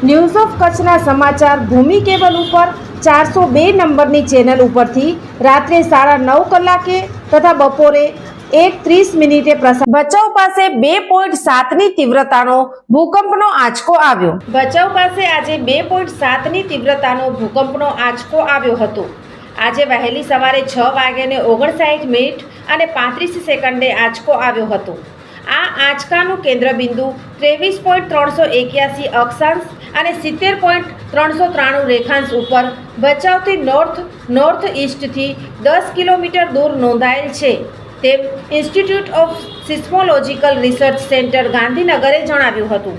news of કચ્છના સમાચાર ભૂમિ cable ઉપર ચારસો બે નંબરની ચેનલ ઉપરથી રાત્રે સાડા નવ કલાકે તથા બપોરે એક ત્રીસ મિનિટે પ્રસાર ભચાઉ પાસે બે પોઈન્ટ સાતની તીવ્રતાનો ભૂકંપનો આંચકો આવ્યો. ભચાઉ પાસે આજે બે પોઈન્ટ સાતની તીવ્રતાનો ભૂકંપનો આંચકો આવ્યો હતો. આજે વહેલી સવારે છ વાગ્યાને ઓગણસાઠ મિનિટ અને પાંત્રીસ સેકન્ડે આંચકો આવ્યો હતો. આ આંચકાનું કેન્દ્રબિંદુ ત્રેવીસ પોઈન્ટ ત્રણસો એક્યાસી અક્ષાંશ અને સિત્તેર પોઈન્ટ ત્રણસો ત્રાણું રેખાંશ ઉપર ભચાઉથી નોર્થ નોર્થ ઇસ્ટથી દસ કિલોમીટર દૂર નોંધાયેલ છે. તેમ institute of seismological research centre ગાંધીનગરે જણાવ્યું હતું.